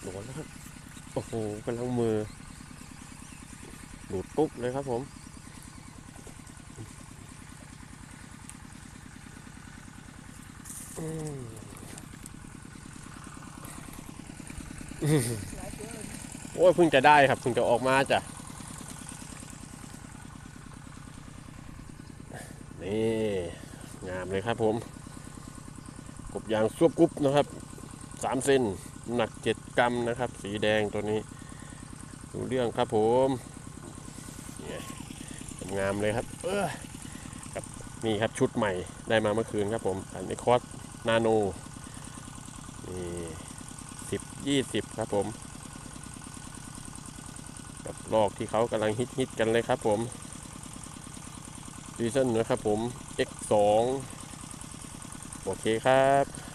โดนแล้วครับโอ้โหกำลังมือหลุดปุ๊บเลยครับผมโอ้ยเพิ่งจะได้ครับเพิ่งจะออกมาจ้ะนี่งามเลยครับผม กบยางซวบกุ๊บนะครับสามเซนน้ำ หนักเจ็ดกรัมนะครับ สีแดงตัวนี้ ดูเรื่องครับผมเนี่ยงามเลยครับ เออกับนี่ครับชุดใหม่ได้มาเมื่อคืนครับผม อันนี้คอสนาโนนี่สิบยี่สิบครับผม กับลอกที่เขากำลังฮิตฮิตกันเลยครับผมดีเซนนะครับผม X2 โอเคครับ